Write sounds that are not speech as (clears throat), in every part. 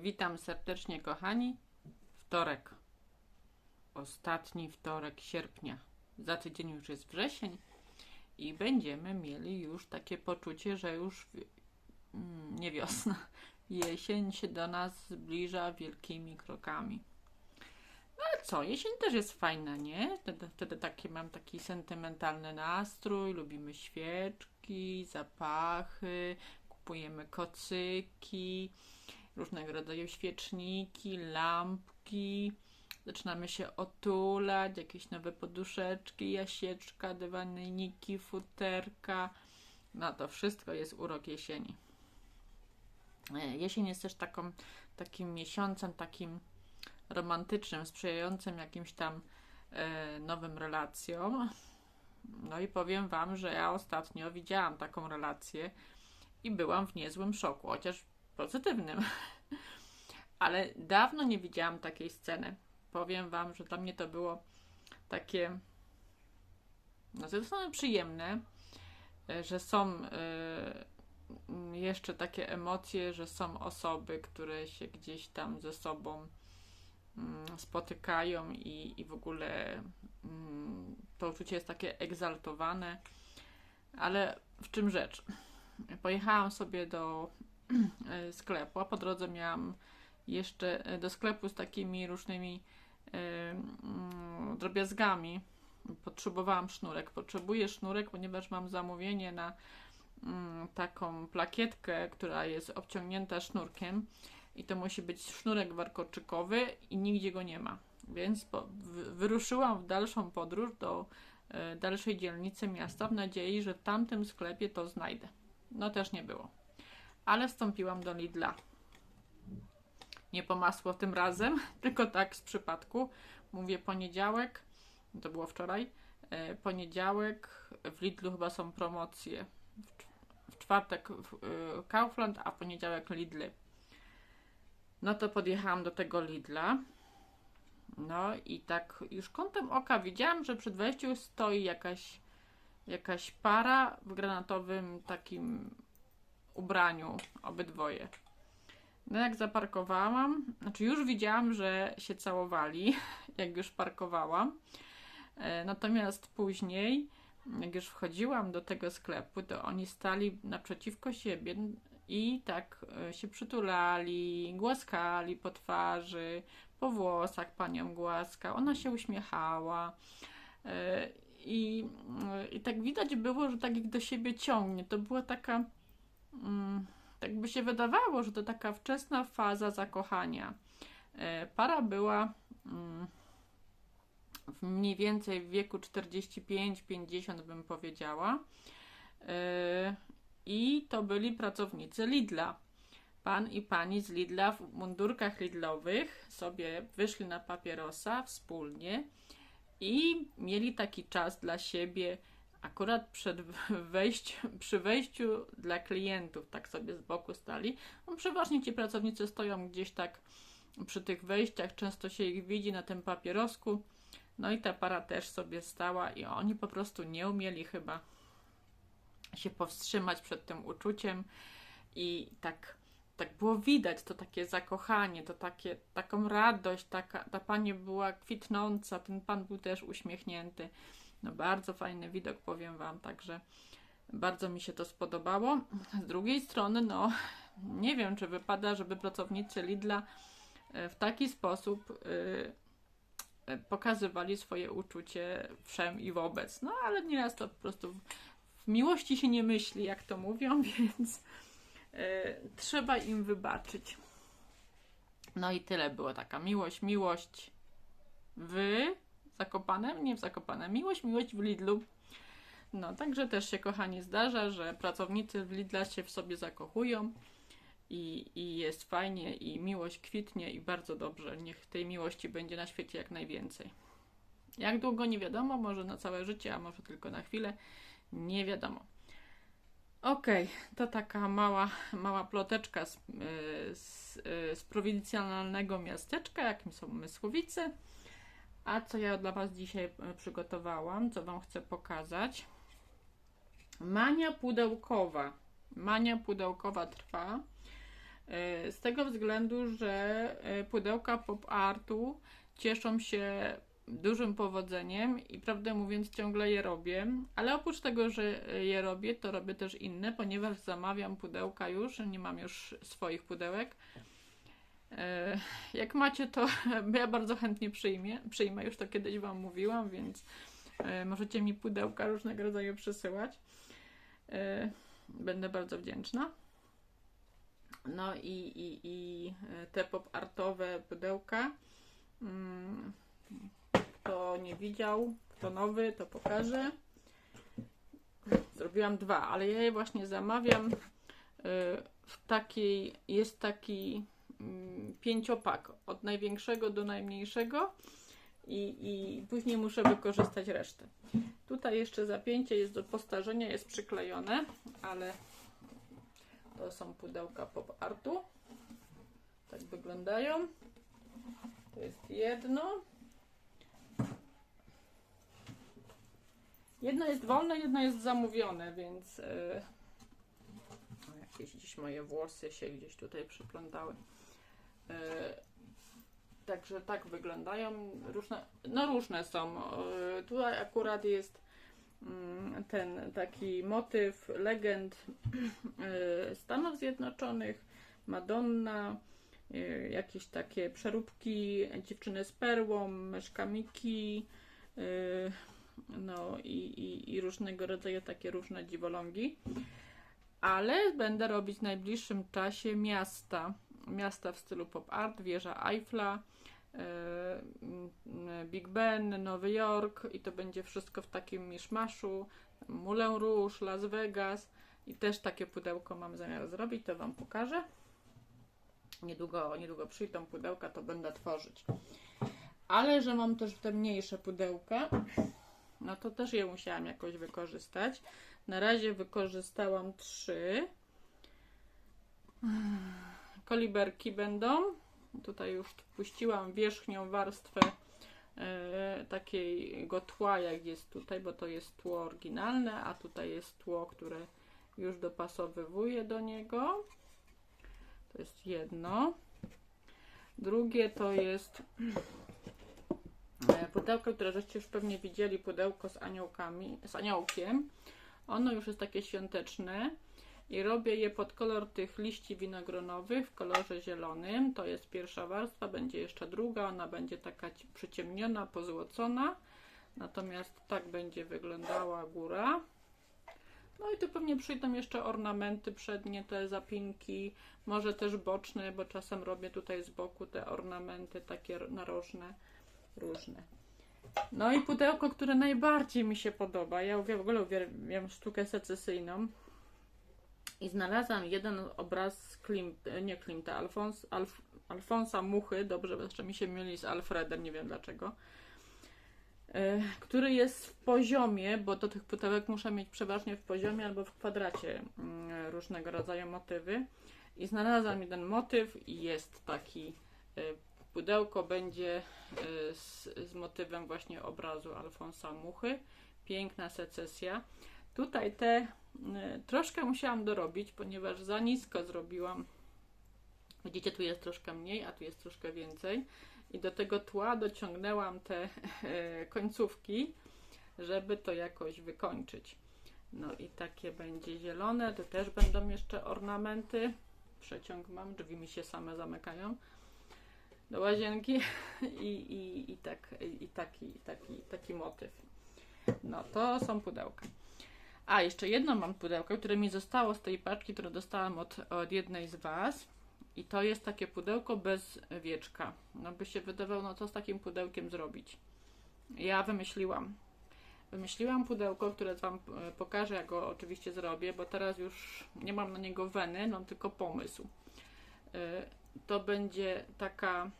Witam serdecznie, kochani. Wtorek. Ostatni wtorek sierpnia. Za tydzień już jest wrzesień i będziemy mieli już takie poczucie, że już mm, nie wiosna. (laughs) Jesień się do nas zbliża wielkimi krokami. No ale co, jesień też jest fajna, nie? Wtedy, wtedy taki, mam taki sentymentalny nastrój, lubimy świeczki, zapachy, kupujemy kocyki, różnego rodzaju świeczniki, lampki. Zaczynamy się otulać, jakieś nowe poduszeczki, jasieczka, dywaniki, futerka. No to wszystko jest urok jesieni. E, Jesień jest też taką, takim miesiącem, takim romantycznym, sprzyjającym jakimś tam e, nowym relacjom. No i powiem Wam, że ja ostatnio widziałam taką relację i byłam w niezłym szoku, chociaż pozytywnym. Ale dawno nie widziałam takiej sceny. Powiem Wam, że dla mnie to było takie, no z jednej strony przyjemne, e, że są e, jeszcze takie emocje, że są osoby, które się gdzieś tam ze sobą mm, spotykają i, i w ogóle mm, to uczucie jest takie egzaltowane. Ale w czym rzecz? Pojechałam sobie do sklepu, a po drodze miałam jeszcze e, do sklepu z takimi różnymi e, mm, drobiazgami. Potrzebowałam sznurek. Potrzebuję sznurek, ponieważ mam zamówienie na mm, taką plakietkę, która jest obciągnięta sznurkiem i to musi być sznurek warkoczykowy i nigdzie go nie ma. Więc wyruszyłam w dalszą podróż do e, dalszej dzielnicy miasta w nadziei, że w tamtym sklepie to znajdę. No też nie było. Ale wstąpiłam do Lidla. Nie po masło tym razem, (laughs) tylko tak z przypadku. Mówię poniedziałek, to było wczoraj. E, poniedziałek w Lidlu chyba są promocje. W, cz- w czwartek w, e, Kaufland, a poniedziałek Lidly. No to podjechałam do tego Lidla. No i tak już kątem oka widziałam, że przed wejściem stoi jakaś, jakaś para w granatowym takim ubraniu, obydwoje. No jak zaparkowałam, znaczy już widziałam, że się całowali, (laughs) jak już parkowałam. E, Natomiast później, jak już wchodziłam do tego sklepu, to oni stali naprzeciwko siebie i tak e, się przytulali, głaskali po twarzy, po włosach panią głaska. Ona się uśmiechała. E, I, I tak widać było, że tak ich do siebie ciągnie. To była taka. Mm, tak by się wydawało, że to taka wczesna faza zakochania. E, Para była mm, w mniej więcej w wieku 45-50 bym powiedziała. E, I to byli pracownicy Lidla. Pan i pani z Lidla w mundurkach Lidlowych sobie wyszli na papierosa wspólnie i mieli taki czas dla siebie akurat przed wejściu, przy wejściu dla klientów, tak sobie z boku stali. No, przeważnie ci pracownicy stoją gdzieś tak przy tych wejściach, często się ich widzi na tym papierosku. No i ta para też sobie stała i oni po prostu nie umieli chyba się powstrzymać przed tym uczuciem i tak, tak było widać to takie zakochanie, to takie, taką radość, taka, ta pani była kwitnąca, ten pan był też uśmiechnięty. No bardzo fajny widok, powiem Wam, także bardzo mi się to spodobało. Z drugiej strony, no nie wiem, czy wypada, żeby pracownicy Lidla e, w taki sposób e, e, pokazywali swoje uczucie wszem i wobec. No ale nieraz to po prostu w, miłości się nie myśli, jak to mówią, (laughs) więc trzeba im wybaczyć. No i tyle było taka miłość, miłość w Zakopanem, nie w Zakopanem, miłość, miłość w Lidlu. No, także też się, kochani, zdarza, że pracownicy w Lidla się w sobie zakochują i, i jest fajnie i miłość kwitnie i bardzo dobrze. Niech tej miłości będzie na świecie jak najwięcej. Jak długo nie wiadomo, może na całe życie, a może tylko na chwilę, nie wiadomo. Okej, to taka mała, mała ploteczka z, y, z, y, z prowincjonalnego miasteczka, jakim są Mysłowice. A co ja dla Was dzisiaj e, przygotowałam, co Wam chcę pokazać? Mania pudełkowa. Mania pudełkowa trwa. E, Z tego względu, że e, pudełka pop artu cieszą się dużym powodzeniem i prawdę mówiąc ciągle je robię, ale oprócz tego, że je robię, to robię też inne, ponieważ zamawiam pudełka już, nie mam już swoich pudełek. E, Jak macie, to (laughs) ja bardzo chętnie przyjmę, przyjmę, już to kiedyś Wam mówiłam, więc e, możecie mi pudełka różnego rodzaju przesyłać. E, Będę bardzo wdzięczna. No i, i, i te pop-artowe pudełka. Mm, Kto nie widział, kto nowy, to pokażę. Zrobiłam dwa, ale ja je właśnie zamawiam w takiej, jest taki pięciopak od największego do najmniejszego i, i później muszę wykorzystać resztę. Tutaj jeszcze zapięcie jest do postarzenia, jest przyklejone, ale to są pudełka pop artu. Tak wyglądają. To jest jedno. Jedno jest wolne, jedno jest zamówione, więc yy, jakieś dziś moje włosy się gdzieś tutaj przyplątały. Yy, Także tak wyglądają. Różne, no różne są. Yy, Tutaj akurat jest mm, ten taki motyw legend yy, Stanów Zjednoczonych, Madonna, jakieś takie przeróbki dziewczyny z perłą, myszka Miki, yy, no i, i, i różnego rodzaju takie różne dziwolągi. Ale będę robić w najbliższym czasie miasta. Miasta w stylu pop art, wieża Eiffla, mm, Big Ben, Nowy Jork i to będzie wszystko w takim miszmaszu. Moulin Rouge, Las Vegas i też takie pudełko mam zamiar zrobić, to Wam pokażę. Niedługo, niedługo przyjdą pudełka, to będę tworzyć. Ale że mam też te mniejsze pudełka, no to też je musiałam jakoś wykorzystać. Na razie wykorzystałam trzy. Koliberki będą. Tutaj już puściłam wierzchnią warstwę e, takiego tła, jak jest tutaj, bo to jest tło oryginalne, a tutaj jest tło, które już dopasowywuję do niego. To jest jedno. Drugie to jest e, pudełko, które żeście już pewnie widzieli, pudełko z aniołkami, z aniołkiem. Ono już jest takie świąteczne i robię je pod kolor tych liści winogronowych w kolorze zielonym. To jest pierwsza warstwa, będzie jeszcze druga, ona będzie taka ci- przyciemniona, pozłocona. Natomiast tak będzie wyglądała góra. No i tu pewnie przyjdą jeszcze ornamenty przednie, te zapinki, może też boczne, bo czasem robię tutaj z boku te ornamenty takie narożne, różne. No i pudełko, które najbardziej mi się podoba. Ja w ogóle uwielbiam sztukę secesyjną. I znalazłam jeden obraz z nie Klimta, Alfons, Alf, Alfonsa Muchy, dobrze, jeszcze mi się myli z Alfredem, nie wiem dlaczego, e, który jest w poziomie, bo do tych pudełek muszę mieć przeważnie w poziomie albo w kwadracie mm, różnego rodzaju motywy. I znalazłam jeden motyw i jest taki e, pudełko będzie e, z, z motywem właśnie obrazu Alfonsa Muchy. Piękna secesja. Tutaj te troszkę musiałam dorobić, ponieważ za nisko zrobiłam. Widzicie, tu jest troszkę mniej, a tu jest troszkę więcej. I do tego tła dociągnęłam te (laughs) e, końcówki, żeby to jakoś wykończyć. No i takie będzie zielone. Tu też będą jeszcze ornamenty. Przeciąg mam, drzwi mi się same zamykają do łazienki (laughs) i, i, i, tak, i taki, taki, taki motyw. No to są pudełka. A, jeszcze jedno mam pudełko, które mi zostało z tej paczki, które dostałam od, od jednej z Was. I to jest takie pudełko bez wieczka. No by się wydawało, no co z takim pudełkiem zrobić? Ja wymyśliłam. Wymyśliłam pudełko, które Wam e, pokażę, jak go oczywiście zrobię, bo teraz już nie mam na niego weny, mam tylko pomysł. E, To będzie taka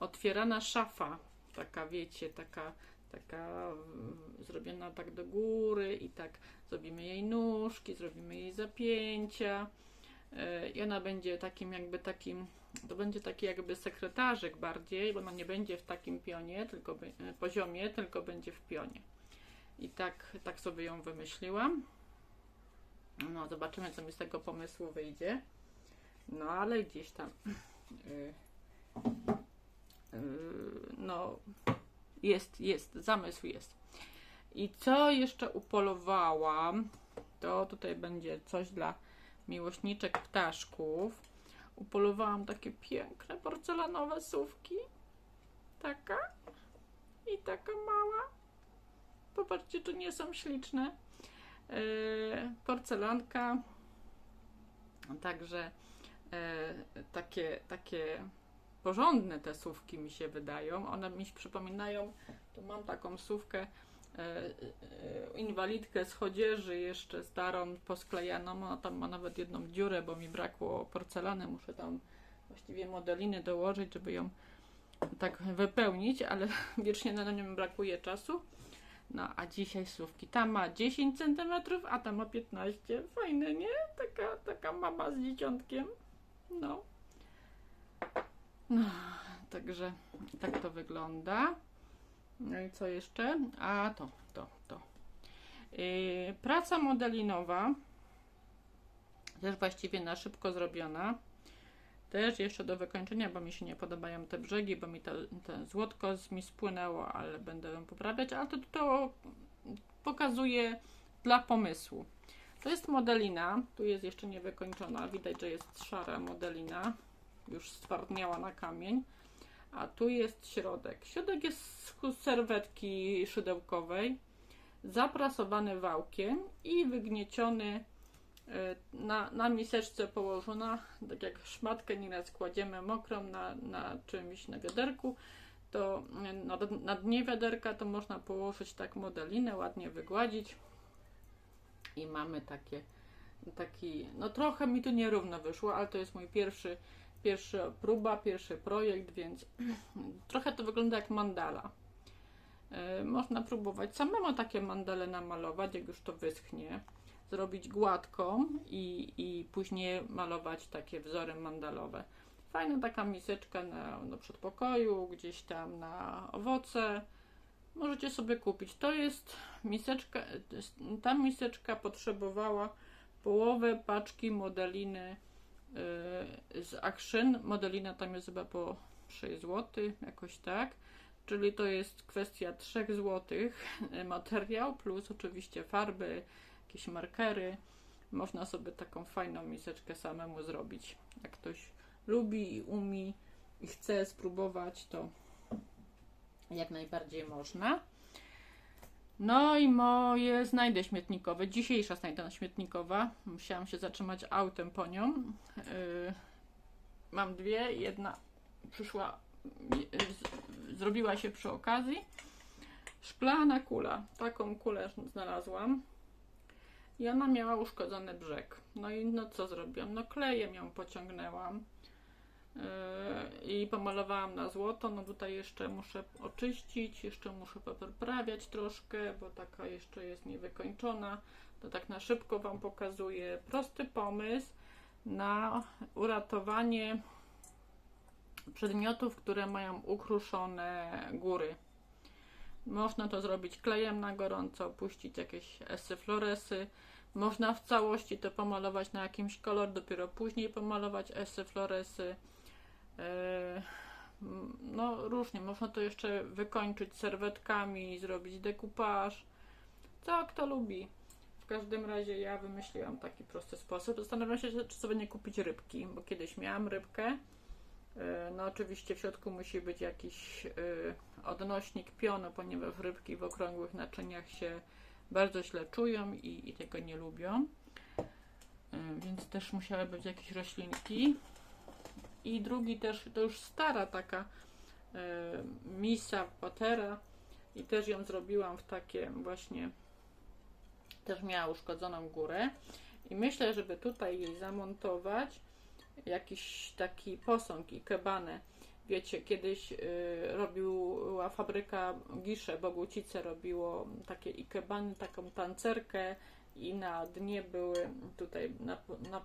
otwierana szafa, taka wiecie, taka taka mm, zrobiona tak do góry i tak zrobimy jej nóżki, zrobimy jej zapięcia yy, i ona będzie takim jakby takim, to będzie taki jakby sekretarzyk bardziej, bo ona nie będzie w takim pionie, tylko yy, poziomie, tylko będzie w pionie. I tak, tak sobie ją wymyśliłam. No, zobaczymy, co mi z tego pomysłu wyjdzie. No ale gdzieś tam y, y, no jest, jest, zamysł jest. I co jeszcze upolowałam, to tutaj będzie coś dla miłośniczek ptaszków. Upolowałam takie piękne porcelanowe sówki. Taka i taka mała. Popatrzcie, czy nie są śliczne. Yy, porcelanka. Także yy, takie, takie porządne te sówki mi się wydają. One mi się przypominają, tu mam taką sówkę e, e, inwalidkę z chodzieży jeszcze starą, posklejaną. Ona tam ma nawet jedną dziurę, bo mi brakło porcelany. Muszę tam właściwie modeliny dołożyć, żeby ją tak wypełnić, ale (laughs) wiecznie na nią brakuje czasu. No a dzisiaj słówki. Ta ma 10 cm, a ta ma 15. Fajne, nie? Taka, taka mama z dzieciątkiem. No. No, (laughs) także tak to wygląda. No i co jeszcze? A to, to, to. Yy, praca modelinowa. Też właściwie na szybko zrobiona. Też jeszcze do wykończenia, bo mi się nie podobają te brzegi, bo mi to, to złotko mi spłynęło, ale będę ją poprawiać. Ale to, to pokazuje dla pomysłu. To jest modelina. Tu jest jeszcze niewykończona. Widać, że jest szara modelina już stwardniała na kamień. A tu jest środek. Środek jest z serwetki szydełkowej, zaprasowany wałkiem i wygnieciony e, na, na miseczce położona, tak jak szmatkę nieraz kładziemy mokrą na, na czymś na wiaderku, to na, na dnie wiaderka to można położyć tak modelinę, ładnie wygładzić i mamy takie taki, no trochę mi tu nierówno wyszło, ale to jest mój pierwszy pierwsza próba, pierwszy projekt, więc (clears throat) trochę to wygląda jak mandala. E, można próbować samemu takie mandale namalować, jak już to wyschnie, zrobić gładką i, i później malować takie wzory mandalowe. Fajna taka miseczka na, na przedpokoju, gdzieś tam na owoce. Możecie sobie kupić. To jest miseczka, ta miseczka potrzebowała połowę paczki modeliny z Action. Modelina tam jest chyba po 6 zł, jakoś tak. Czyli to jest kwestia 3 zł materiał, plus oczywiście farby, jakieś markery. Można sobie taką fajną miseczkę samemu zrobić. Jak ktoś lubi i umie i chce spróbować, to jak najbardziej można. No i moje znajdę śmietnikowe. Dzisiejsza znajdę śmietnikowa. Musiałam się zatrzymać autem po nią. Yy, mam dwie. Jedna przyszła, yy, zrobiła się przy okazji. Szklana kula. Taką kulę znalazłam. I ona miała uszkodzony brzeg. No i no co zrobiłam? No klejem ją pociągnęłam i pomalowałam na złoto. No tutaj jeszcze muszę oczyścić, jeszcze muszę poprawiać troszkę, bo taka jeszcze jest niewykończona. To tak na szybko Wam pokazuję prosty pomysł na uratowanie przedmiotów, które mają ukruszone góry. Można to zrobić klejem na gorąco, puścić jakieś esy floresy. Można w całości to pomalować na jakimś kolor, dopiero później pomalować esy floresy. E, no różnie, można to jeszcze wykończyć serwetkami, zrobić dekupaż. Co kto lubi. W każdym razie ja wymyśliłam taki prosty sposób. Zastanawiam się, czy sobie nie kupić rybki, bo kiedyś miałam rybkę. E, no oczywiście w środku musi być jakiś e, odnośnik pionu, ponieważ rybki w okrągłych naczyniach się bardzo źle czują i, i tego nie lubią. Więc też musiały być jakieś roślinki i drugi też, to już stara taka e, misa patera i też ją zrobiłam w takie właśnie też miała uszkodzoną górę i myślę, żeby tutaj jej zamontować jakiś taki posąg i kebanę. Wiecie, kiedyś y, robiła fabryka Gisze, Bogucice robiło takie ikebany, taką tancerkę i na dnie były tutaj na, na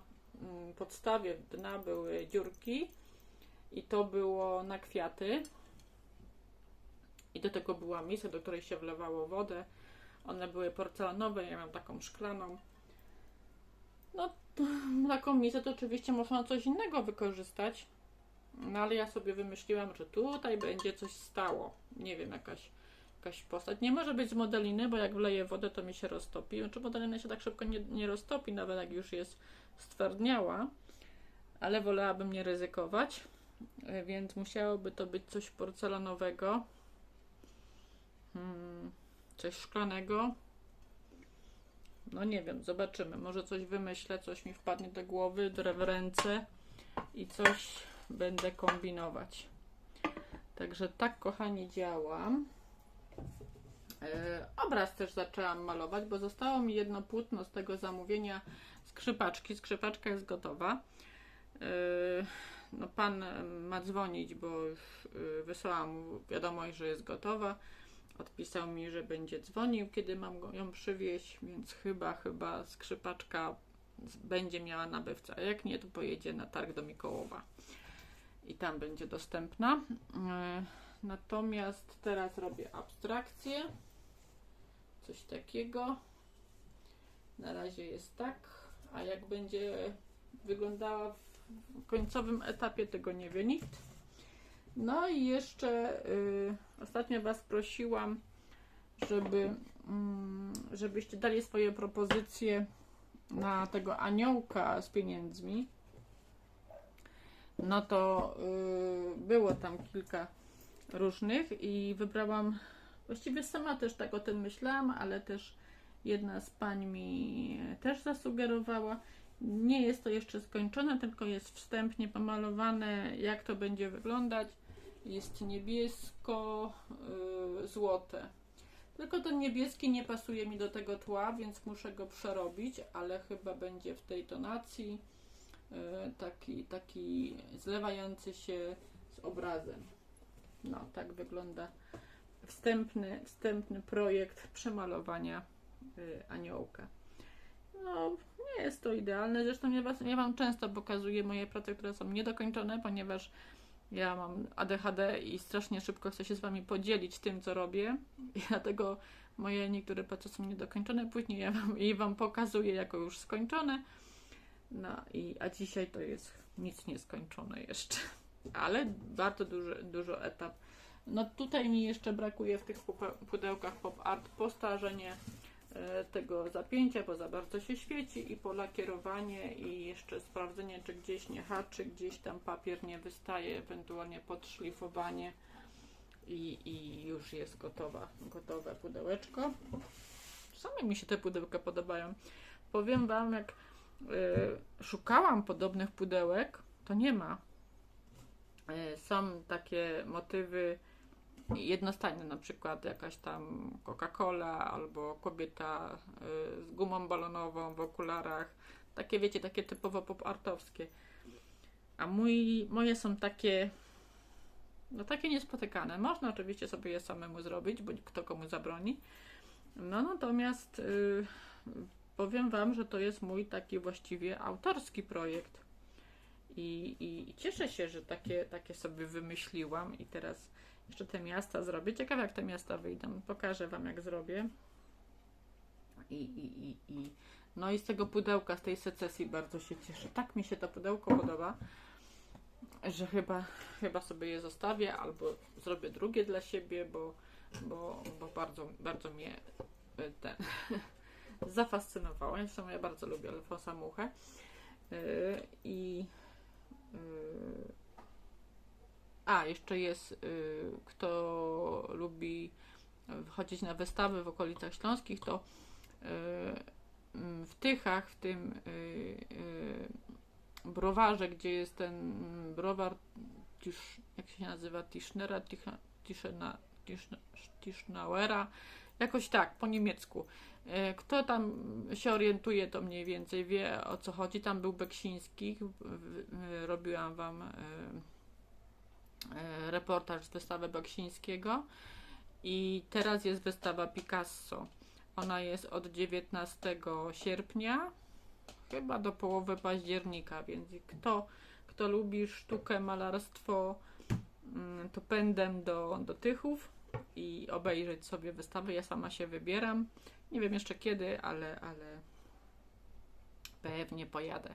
podstawie dna były dziurki i to było na kwiaty. I do tego była misja, do której się wlewało wodę. One były porcelanowe, ja mam taką szklaną. No, (laughs) taką misę to oczywiście można coś innego wykorzystać. No ale ja sobie wymyśliłam, że tutaj będzie coś stało. Nie wiem, jakaś, jakaś postać. Nie może być z modeliny, bo jak wleję wodę, to mi się roztopi. Znaczy modelina się tak szybko nie, nie roztopi, nawet jak już jest stwardniała. Ale wolałabym nie ryzykować. E, Więc musiałoby to być coś porcelanowego. Hmm, coś szklanego. No nie wiem, zobaczymy. Może coś wymyślę, coś mi wpadnie do głowy, w ręce i coś będę kombinować. Także tak, kochani, działam. E, obraz też zaczęłam malować, bo zostało mi jedno płótno z tego zamówienia skrzypaczki. Skrzypaczka jest gotowa. E, no, pan e, ma dzwonić, bo już wysłałam mu wiadomość, że jest gotowa. Odpisał mi, że będzie dzwonił, kiedy mam ją przywieźć, więc chyba, chyba skrzypaczka będzie miała nabywcę. A jak nie, to pojedzie na targ do Mikołowa i tam będzie dostępna. Natomiast teraz robię abstrakcję. Coś takiego. Na razie jest tak, a jak będzie wyglądała w końcowym etapie, tego nie wie nikt. No i jeszcze y, ostatnio Was prosiłam, żeby, mm, żebyście dali swoje propozycje na tego aniołka z pieniędzmi. No to y, było tam kilka różnych i wybrałam, właściwie sama też tak o tym myślałam, ale też jedna z pań mi też zasugerowała. Nie jest to jeszcze skończone, tylko jest wstępnie pomalowane, jak to będzie wyglądać. Jest niebiesko-złote. Tylko ten niebieski nie pasuje mi do tego tła, więc muszę go przerobić, ale chyba będzie w tej tonacji y, taki, taki zlewający się z obrazem. No, tak wygląda wstępny, wstępny projekt przemalowania y, aniołka. No, nie jest to idealne. Zresztą ja, was, ja Wam często pokazuję moje prace, które są niedokończone, ponieważ ja mam ADHD i strasznie szybko chcę się z Wami podzielić tym, co robię. I dlatego moje niektóre prace są niedokończone. Później ja Wam, je wam pokazuję jako już skończone. No i, a dzisiaj to jest nic nieskończone jeszcze. Ale bardzo duży, dużo etap. No tutaj mi jeszcze brakuje w tych pudełkach pop art postarzenie e, tego zapięcia, bo za bardzo się świeci i polakierowanie i jeszcze sprawdzenie, czy gdzieś nie haczy, gdzieś tam papier nie wystaje, ewentualnie podszlifowanie i, i już jest gotowa, gotowe pudełeczko. Same mi się te pudełka podobają. Powiem Wam, jak e, szukałam podobnych pudełek, to nie ma. E, Są takie motywy jednostajne, na przykład jakaś tam Coca-Cola albo kobieta y, z gumą balonową w okularach. Takie wiecie, takie typowo pop-artowskie. A mój, moje są takie no takie niespotykane. Można oczywiście sobie je samemu zrobić, bo kto komu zabroni. No natomiast y, powiem Wam, że to jest mój taki właściwie autorski projekt. I, i cieszę się, że takie, takie sobie wymyśliłam i teraz jeszcze te miasta zrobię. Ciekawe jak te miasta wyjdą. Pokażę Wam jak zrobię. I, i, i, i no i z tego pudełka, z tej secesji bardzo się cieszę. Tak mi się to pudełko podoba, że chyba, chyba sobie je zostawię albo zrobię drugie dla siebie, bo, bo, bo bardzo, bardzo mnie y, ten (laughs) zafascynowało. Zresztą ja bardzo lubię Alfonsa Muchę. Yy, I yy, a, jeszcze jest, y, kto lubi chodzić na wystawy w okolicach śląskich, to y, mm, w Tychach, w tym y, y, browarze, gdzie jest ten browar, Tisz, jak się nazywa, Tischnera, Tischena, Tischna- Tischnauera, jakoś tak, po niemiecku. Y, Kto tam się orientuje, to mniej więcej wie o co chodzi. Tam był Beksiński, robiłam wam reportaż z wystawy Baksińskiego i teraz jest wystawa Picasso. Ona jest od 19 sierpnia chyba do połowy października, więc kto, kto lubi sztukę, malarstwo, mm, to pędem do, do Tychów i obejrzeć sobie wystawę. Ja sama się wybieram. Nie wiem jeszcze kiedy, ale, ale Pewnie pojadę.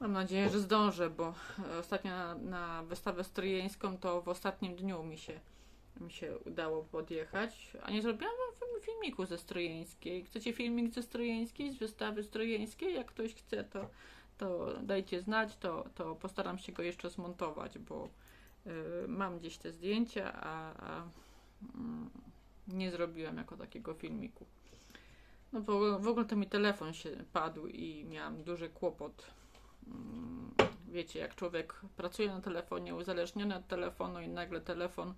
Mam nadzieję, że zdążę, bo e, ostatnio na, na wystawę stryjeńską to w ostatnim dniu mi się, mi się udało podjechać, a nie zrobiłam wam film- filmiku ze stryjeńskiej. Chcecie filmik ze stryjeńskiej, z wystawy stryjeńskiej? Jak ktoś chce, to, to dajcie znać, to, to postaram się go jeszcze zmontować, bo y, mam gdzieś te zdjęcia, a, a mm, nie zrobiłem jako takiego filmiku. No bo w ogóle to mi telefon się padł i miałam duży kłopot. Mm, Wiecie, jak człowiek pracuje na telefonie, uzależniony od telefonu i nagle telefon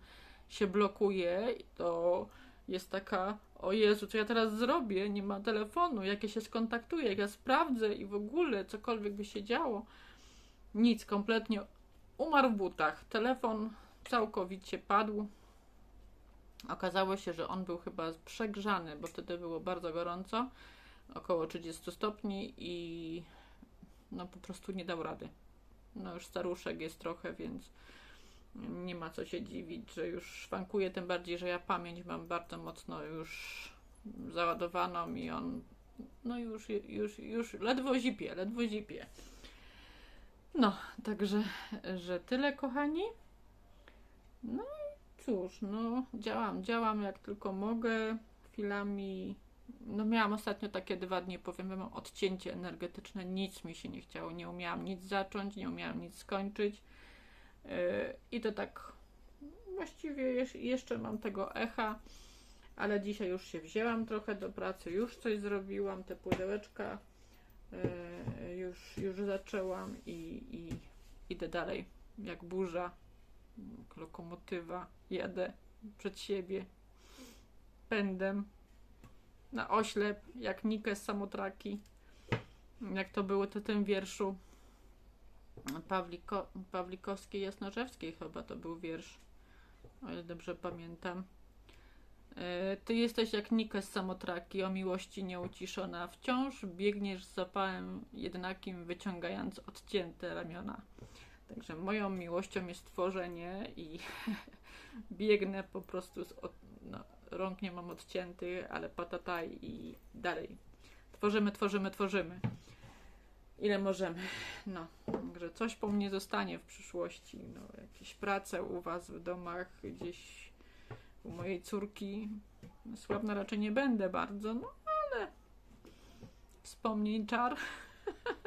się blokuje, to jest taka, o Jezu, co ja teraz zrobię? Nie ma telefonu, jak ja się skontaktuję, jak ja sprawdzę i w ogóle cokolwiek by się działo. Nic, kompletnie umarł w butach. Telefon całkowicie padł. Okazało się, że on był chyba przegrzany, bo wtedy było bardzo gorąco, około 30 stopni i no po prostu nie dał rady. No już staruszek jest trochę, więc nie ma co się dziwić, że już szwankuje, tym bardziej, że ja pamięć mam bardzo mocno już załadowaną i on no już, już, już ledwo zipie, ledwo zipie. No, także, że tyle kochani. No i cóż, no działam, działam jak tylko mogę. Chwilami, no miałam ostatnio takie dwa dni, powiem wam, odcięcie energetyczne, nic mi się nie chciało, nie umiałam nic zacząć, nie umiałam nic skończyć. Yy, I to tak właściwie jeszcze mam tego echa, ale dzisiaj już się wzięłam trochę do pracy, już coś zrobiłam, te pudełeczka yy, już, już zaczęłam i, i idę dalej jak burza, jak lokomotywa, jadę przed siebie pędem na oślep, jak Nikę z Samotraki, jak to było to tym wierszu Pawliko, Pawlikowskiej Jasnorzewskiej chyba to był wiersz, o ile dobrze pamiętam. E, Ty jesteś jak Nika z Samotraki, o miłości nieuciszona, wciąż biegniesz z zapałem jednakim, wyciągając odcięte ramiona. Także moją miłością jest tworzenie i (laughs) biegnę po prostu z od, no, rąk nie mam odcięty, ale patataj i dalej. Tworzymy, tworzymy, tworzymy. Ile możemy. No, także coś po mnie zostanie w przyszłości. No, jakieś prace u Was w domach, gdzieś u mojej córki. Sławna raczej nie będę bardzo, no ale wspomnień czar.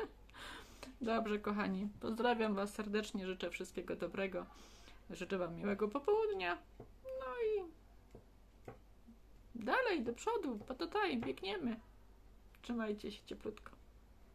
(laughs) Dobrze, kochani. Pozdrawiam Was serdecznie, życzę wszystkiego dobrego. Życzę Wam miłego popołudnia. Dalej, do przodu, patataj, biegniemy. Trzymajcie się cieplutko.